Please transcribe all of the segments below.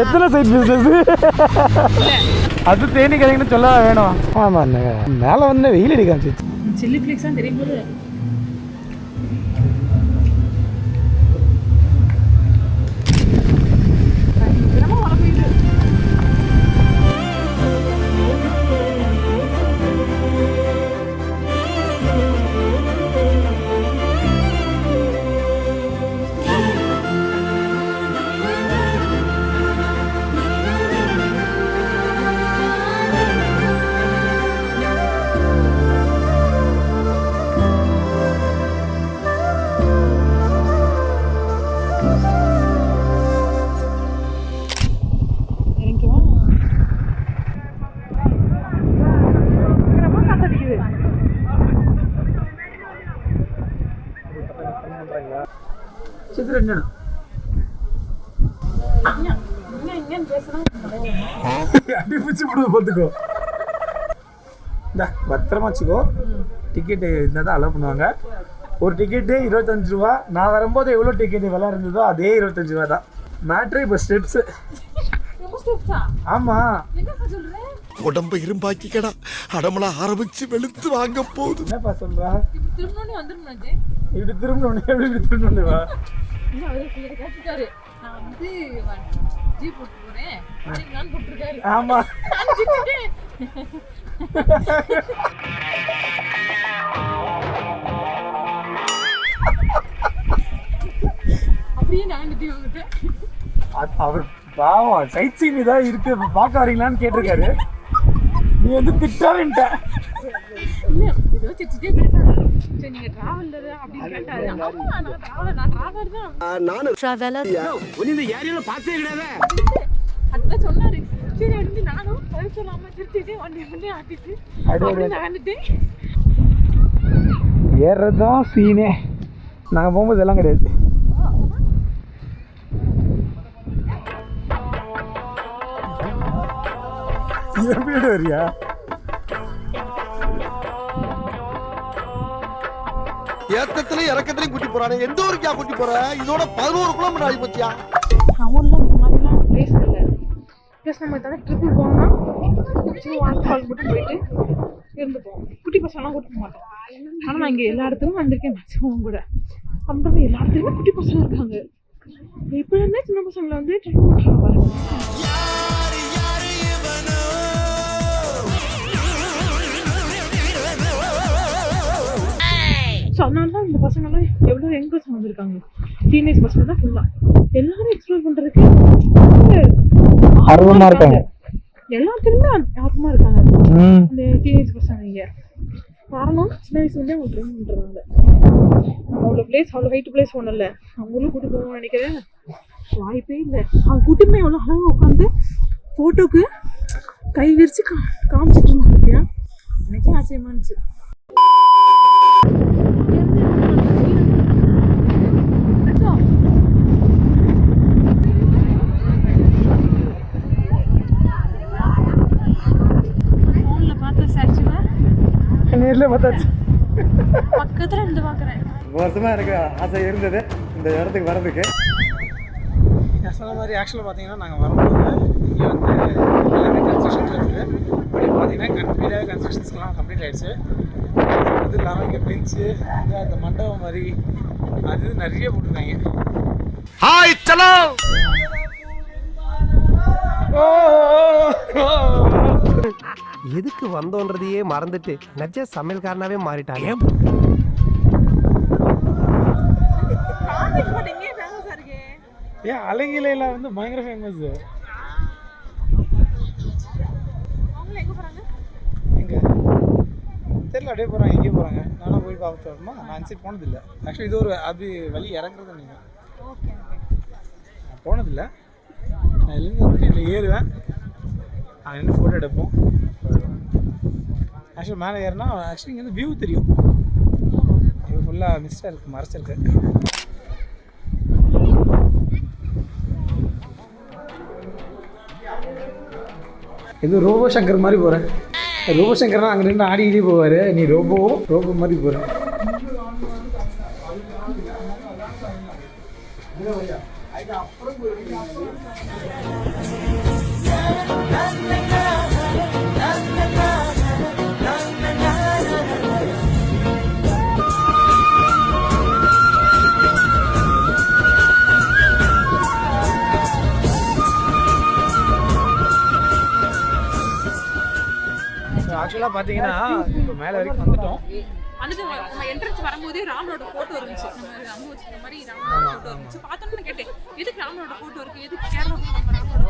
எத்தனை side business அது தேனி கதைங்கன்னு சொல்ல வேணும். ஆமாம் மேலே வந்து வெயில் அடி காமிச்சிச்சு சில்லி ஃப்ளேக்ஸ் தான் தெரியும் போது சித்திரம் என்ன இங்க இங்கன்னு பேசுனா அடி பிடிச்சி போடுவோம் பார்த்துக்கோ இந்த பத்திரமா வச்சுக்கோ டிக்கெட்டு இருந்தால் தான் அலோவ் பண்ணுவாங்க ஒரு டிக்கெட்டு இருபத்தஞ்சு ரூபா நான் வரும்போது எவ்வளோ டிக்கெட் விலை இருந்ததோ அதே இருபத்தஞ்சு ரூபா தான் மேட்ரு இப்போ ஸ்டெப்ஸு ஆமாம் உடம்ப இரும்பாக்கிக்கடா அடமலா ஆரம்பிச்சு வெளுத்து வாங்க போகுது என்னப்பா சொல்கிறா இப்ப திரும்பணும்னு வந்துருமாச்சு இப்படி திரும்பணும் எப்படி இப்படி திரும்பணும் நான் வந்து ஜீப் போட்டு போறேன். வரீங்களான்னு போட்டிருக்காரு. சிரிச்சுட்டேன். அப்படியே நான் வந்துட்டேன். அவர் பாவம் சைட் சீன் தான் இருக்கு. பார்க்க வரீங்களான்னு கேட்டிருக்காரு. நீ வந்து திட்டாவின்ட்ட இல்ல ஏதோ சிரிச்சுட்டே பேசுறாரு. சொன்னாரு. சரி அப்படின்னு நானும் பதில் சொல்லாம சிரிச்சுட்டே வண்டி வண்டி ஆட்டிட்டு அப்படியே நான் வந்துட்டேன் ஏறுறதுதான் சீனே நாங்கள் போகும்போது எல்லாம் கிடையாது. எப்படி வரியா? ஏத்தத்துல இறக்கத்திலையும் கூட்டி போறானே. எந்த ஊருக்கா கூட்டி போற? இதோட பதினோரு கிலோமீட்டர் ஆகி போச்சியா? நான் ஊரில் இந்த மாதிரிலாம் பிளேஸ் இல்லை நம்ம எதாவது ட்ரிப்பு போனோம்னா சின்ன வாட்டர் ஃபால் மட்டும் போயிட்டு இருந்துப்போம் குட்டி பசங்களாம் கூட்டிட்டு போக மாட்டோம். ஆனால் நான் இங்கே எல்லா இடத்துலையும் வந்திருக்கேன் மேக்ஸிமம் கூட. அப்படின்றது எல்லா இடத்துலையுமே குட்டி பசங்க இருக்காங்க. இப்போ இருந்தே சின்ன பசங்களை வந்து ட்ரெயின் பண்ணுறாங்க பாருங்க ஸோ அதனால தான் இந்த பசங்களாம் எவ்வளோ யங் பசங்க வந்திருக்காங்க டீனேஜ் பசங்க தான் ஃபுல்லாக எல்லாரும் எக்ஸ்ப்ளோர் பண்ணுறதுக்கு ஆர்வமா இருக்காங்க. எல்லாத்துலேயுமே ஆர்வமாக இருக்காங்க. அந்த டீனேஜ் பசங்க காரணம் சின்ன வயசுலேருந்தே அவங்க ட்ரெயின் பண்ணுறாங்க அவ்வளோ பிளேஸ் அவ்வளோ ஹைட்டு பிளேஸ் ஒன்றும் இல்லை அவங்களும் கூட்டி போகணும்னு நினைக்கிறேன். வாய்ப்பே இல்லை. அவங்க கூட்டி போய் எவ்வளோ அழகாக உட்காந்து ஃபோட்டோக்கு கை விரிச்சு கா காமிச்சிட்டு இருந்தாங்க இல்லையா? எனக்கே ஆச்சரியமா இருந்துச்சு. நேரில் பார்த்தாச்சு. பக்கத்துல இருந்து பார்க்குறேன். வருஷமாக எனக்கு ஆசை இருந்தது இந்த இடத்துக்கு வர்றதுக்கு. சொன்ன மாதிரி ஆக்சுவலாக பார்த்தீங்கன்னா நாங்கள் வரும்போது இங்கே வந்து எல்லாமே கன்ஸ்ட்ரக்ஷன்ஸ் இருக்குது அப்படி பார்த்தீங்கன்னா கம்ப்ளீட்டாக கன்ஸ்ட்ரக்ஷன்ஸ்லாம் கம்ப்ளீட் ஆயிடுச்சு. அது இல்லாமல் இங்கே பெஞ்சு இங்கே அந்த மண்டபம் மாதிரி அது நிறைய போட்டிருக்காங்க ஹாய் சலோ எதுக்கு வந்தோன்றதையே மறந்துட்டு நஜ சமையல்காரனாவே மாறிட்டாங்க ஏன்? அலங்கிலையில் வந்து பயங்கர ஃபேமஸ் எங்கே தெரியல அப்படியே போகிறாங்க எங்கேயோ போகிறாங்க நானும் போய் பார்த்து வரணுமா? நான் சைடு போனதில்லை. ஆக்சுவலி இது ஒரு அது வழி இறக்குறது நீங்கள் நான் போனதில்லை. நான் இதுலேருந்து வந்துட்டு இதில் ஏறுவேன். அங்கே நின்று ஃபோட்டோ எடுப்போம். ஆக்சுவலி மேலே ஏறினா ஆக்சுவலி இங்கே வந்து வியூ தெரியும். இது ஃபுல்லாக மிஸ்டாக இருக்குது மறைச்சிருக்கு இது ரோபோ சங்கர் மாதிரி போகிறேன் ரோபோ சங்கர்னா அங்கே நின்று ஆடிக்கிட்டே போவார். நீ ரோபோ ரோபோ மாதிரி போகிற ஆக்சுவலாக பார்த்தீங்கன்னா இப்போ மேலே வரைக்கும் வந்துட்டோம். வந்துட்டு நம்ம என்ட்ரன்ஸ் வரும்போதே ராமனோட போட்டோ இருந்துச்சு. நம்ம அம்மா வச்சிருக்க மாதிரி ராமனோட போட்டோ இருந்துச்சு. பார்த்தோம்னு கேட்டேன். எதுக்கு ராமனோட போட்டோ இருக்கு? எதுக்கு கேரளாவில் நம்ம ராமனோட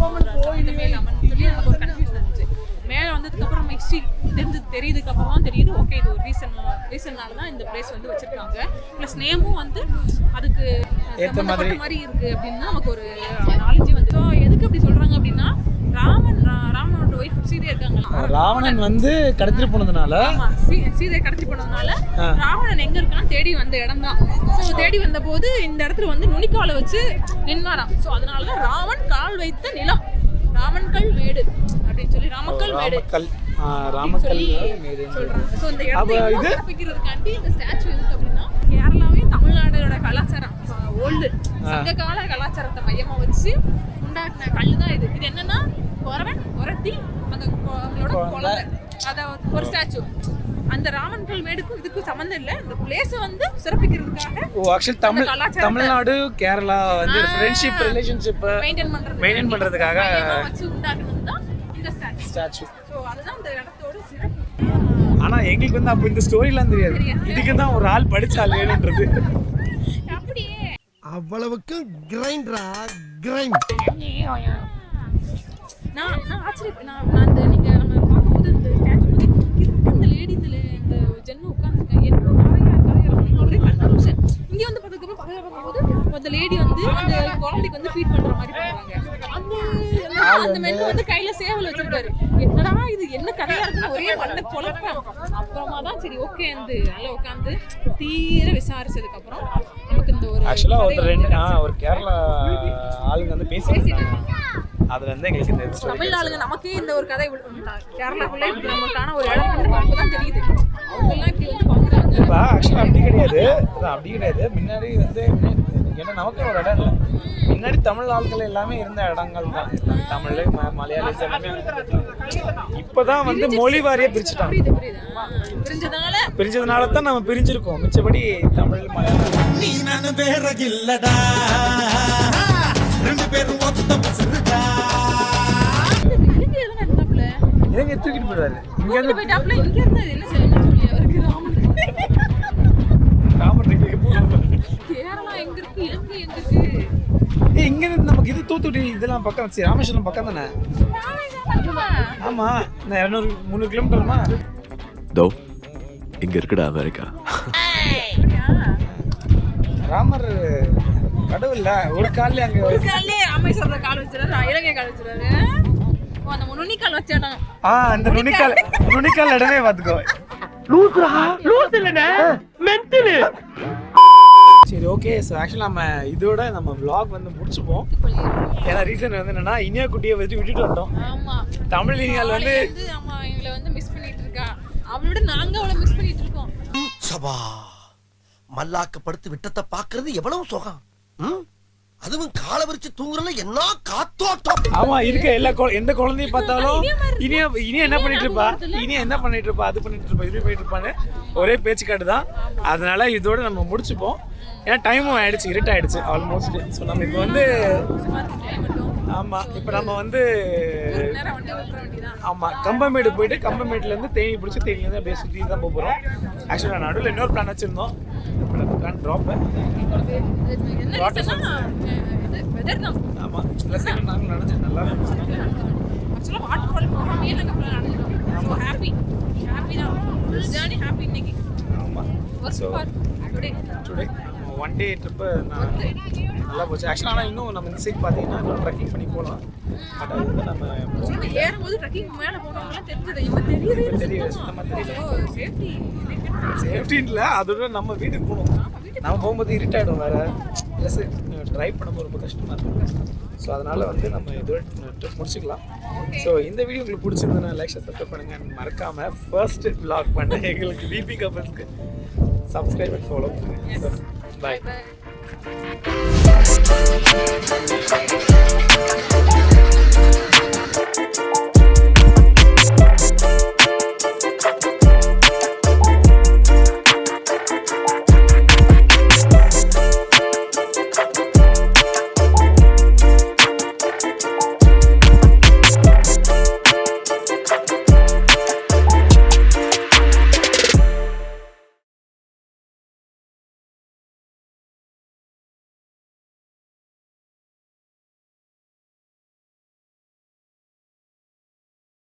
போட்டோ இந்த மேல அம்மன் சொல்லி எனக்கு ஒரு கன்ஃபியூஷன் இருந்துச்சு மேலே வந்ததுக்கு அப்புறம் ஹிஸ்ட்ரி தெரிஞ்சு தெரியுதுக்கு அப்புறம் தான் தெரியுது. ஓகே இது ஒரு ரீசன் ரீசன்னால தான் இந்த பிளேஸ் வந்து வச்சிருக்காங்க. ப்ளஸ் நேமும் வந்து அதுக்கு மாதிரி. இருக்கு அப்படின்னா நமக்கு ஒரு நாலேஜே வந்து எதுக்கு அப்படி சொல்றாங்க அப்படின்னா ராமன் ராமனோட ஒய்ஃப் சீதை இருக்காங்க ராவணன் வந்து கடத்திட்டு போனதுனால சீதையை கடத்தி போனதுனால ராவணன் எங்க இருக்கான்னு தேடி வந்த இடம் தான் ஸோ தேடி வந்த போது இந்த இடத்துல வந்து நுனிக்காலை வச்சு நின்னாராம் ஸோ அதனாலதான் ராமன் கால் வைத்த நிலம். ராமன் கல் மேடு. அப்படின்னு சொல்லி ராமக்கல் மேடு ராமக்கல் சொல்றாங்க. ஸோ இந்த இடத்தை இது? சிறப்பிக்கிறதுக்காண்டி இந்த ஸ்டாச்சு எதுக்கு அப்படின்னா கேரளாவையும் தமிழ்நாடோட கலாச்சாரம். ஓல்டு சங்க கால கலாச்சாரத்தை மையமா வச்சு உண்டாக்குன கல் தான் இது. இது என்னன்னா குறவன் குரத்தி அந்த அவங்களோட குழந்தை அத ஒரு ஸ்டாச்சு அந்த ராமன் கல் மேடுக்கும் இதுக்கும் சம்மந்தம் இல்லை. இந்த பிளேஸ வந்து சிறப்பிக்கிறதுக்காக ஓ ஆக்சுவலி தமிழ் அந்த தமிழ்நாடு கேரளா வந்து ஃப்ரெண்ட்ஷிப் ரிலேஷன்ஷிப் மெயின்டைன் பண்றது மெயின்டைன் பண்றதுக்காக வச்சு உண்டாக்குனது தான் இந்த ஸ்டாச்சு ஸ்டாச்சு ஸோ அதுதான் இந்த இடத்தோட சிறப்பு. ஆனா எங்களுக்கு வந்து அப்போ இந்த ஸ்டோரிலாம் தெரியாது. இதுக்கு தான் ஒரு ஆள் படிச்ச ஆள் வேணுன்றது. அப்படியே. அவ்வளவுக்கு கிரைண்டரா கிரைண்ட் நான் நான் ஆச்சரிய நான் நான் அந்த நீங்க நம்ம பார்க்கும்போது இந்த ஸ்டாச்சு பத்தி இதுக்கு இந்த லேடி இந்த இந்த ஜென்மம் உட்காந்துருக்கேன் என்ன கரையா கரையா ஒரே கன்ஃபியூஷன் இங்க வந்து பார்த்ததுக்கப்புறம் பக்கத்துல பார்க்கும்போது அந்த லேடி வந்து அந்த குழந்தைக்கு வந்து ஃபீட் பண்ற மாதிரி பண்றாங்க. அந்த அந்த- அந்த மென் வந்து கையில சேவல் வச்சிருக்காரு. என்னடா இது? என்ன கதையா இருக்குன்னு ஒரே மண்ணை குழப்பம். அப்புறமா தான் சரி ஓகே வந்து நல்லா உட்காந்து தீர விசாரிச்சதுக்கு அப்புறம் நமக்கு இந்த ஒரு ஆக்சுவலா ஒருத்தர் ரெண்டு ஒரு கேரளா ஆளுங்க வந்து பேசிட்டு அதுல இருந்து எங்களுக்கு இந்த ஸ்டோரி தமிழ் ஆளுங்க நமக்கே இந்த ஒரு கதை கேரளாக்குள்ள நமக்கான ஒரு இடம் அப்பதான் தெரியுது. இப்போ ஆக்சுவலாக அப்படி கிடையாது. அப்படி கிடையாது. முன்னாடி வந்து ஏன்னா நமக்கு ஒரு இடம் இல்லை. முன்னாடி தமிழ் ஆட்கள் எல்லாமே இருந்த இடங்கள் தான். தமிழ் ம- மலையாளிஸ் எல்லாமே இப்போதான் வந்து மொழி வாரியாக பிரிச்சுட்டாங்க. பிரிஞ்சதுனால தான் நம்ம பிரிஞ்சிருக்கோம். மிச்சபடி தமிழ் மலையாளம். நீ நானு வேற இல்லடா. ரெண்டு பேரும் இவங்க தூக்கிட்டு போயிடுவாரு. இங்க இங்க போயிட்டாப்ல இங்க இருந்தா இது என்ன செய்ய என்ன சொல்லி அவருக்கு ராமன். ராமனுக்கு போகணும் கேரளா எங்க இருக்கு? இலங்கை எங்க இருக்கு? ஏய் இங்க இருந்து நமக்கு இது தூத்துக்குடி இதெல்லாம் பக்கம் சரி ராமேஸ்வரம் பக்கம் தானே? ஆமா இந்த இரநூறு முந்நூறு கிலோமீட்டர்மா தோ இங்க இருக்குடா அமெரிக்கா? ராமர் கடவுள்ல ஒரு கால்ல அங்க ஒரு கால்லே ராமேஸ்வரத்துல கால் வச்சிருக்காரு இலங்கை கால் வச்சிருக்காரு அந்த இடம் ஆ அந்த நுனிக்கால் நுனிக்கால் இடமே பாத்துக்கோ சரி ஓகே ஸோ ஆக்சுவலாக நம்ம இதோட நம்ம vlog வந்து முடிச்சுப்போம். ஏன்னா ரீசன் வந்து என்னன்னா இனியா குட்டியை வச்சு விட்டுட்டு வந்தோம் ஆமா. தமிழ் இனியால் வந்து ஆமா எங்களை வந்து மிஸ் பண்ணிட்டு இருக்கா. அவளோட நாங்க அவளை மிஸ் பண்ணிட்டு இருக்கோம். சபா மல்லாக்க படுத்து விட்டத்தை பாக்குறது எவ்வளவு சுகம். ம்? அதுவும் காலை விரிச்சு தூங்குறதுல என்ன காத்தோட்டம்? ஆமா இருக்க எல்லா குழ- எந்த குழந்தையும் பார்த்தாலும் இனியா இனியா என்ன பண்ணிட்டு இருப்பா? இனியா என்ன பண்ணிட்டு இருப்பா? அது பண்ணிட்டு இருப்பா இது பண்ணிட்டு இருப்பான்னு ஒரே பேச்சுக்காட்டு தான். அதனால இதோட நம்ம முடிச்சுப்போம். ஏன்னா டைமும் ஆயிடுச்சு இருட் ஆயிடுச்சு ஆல்மோஸ்ட் ஸோ நம்ம இப்போ வந்து ஆமா இப்போ நம்ம வந்து நேரம் வண்டி ஓட்டுற வேண்டியதான் ஆமா கம்பமேடு போயிட்டு கம்பமேட்ல இருந்து தேனி பிடிச்சி தேனிலேருந்து அப்படியே சுற்றி தான் போக போகிறோம் ஆக்சுவலாக நடுவில் இன்னொரு பிளான் வச்சிருந்தோம். பிளான் ட்ராப் என்ன ரீசன்னா வெதர் தான் ஆமா சில செகண்ட் நாங்கள் நினச்சேன் நல்லா ஆக்சுவலாக வாட்டர் ஃபால் போகாமே நாங்கள் ஸோ ஹாப்பி ஹாப்பி தான். ஹாப்பி இன்னைக்கு. ஆமா. Work So- for today today one day trip நான் நல்லா போச்சு. ஆக்சுவலாக ஆனால் இன்னும் நம்ம இந்த சைட் பார்த்தீங்கன்னா இன்னும் ட்ரெக்கிங் பண்ணி போகலாம் பட் அது வந்து நம்ம ஏறும்போது ட்ரெக்கிங் மேலே போனவங்களாம் தெரிஞ்சது. இப்போ தெரியல சுத்தமா. சுத்தமாக தெரியல. ஓ சேஃப்டி சேஃப்டின் இல்லை அதோட நம்ம வீட்டுக்கு போகணும். நம்ம போகும்போது இருட்டாயிடும் வேற. ப்ளஸ் ட்ரைவ் பண்ணும்போது ரொம்ப கஷ்டமாக இருக்கும். ஸோ அதனால் வந்து நம்ம இதோட ட்ரிப் முடிச்சுக்கலாம். ஸோ இந்த வீடியோ உங்களுக்கு பிடிச்சிருந்ததுன்னா லைக் சப்ஸ்கிரைப் பண்ணுங்க. And மறக்காம ஃபர்ஸ்ட் vlog பண்ண எங்களுக்கு பிபி கப்பல்ஸ்க்கு சப்ஸ்கிரைப் அண்ட் ஃபாலோ பண்ணுங்க. Bye.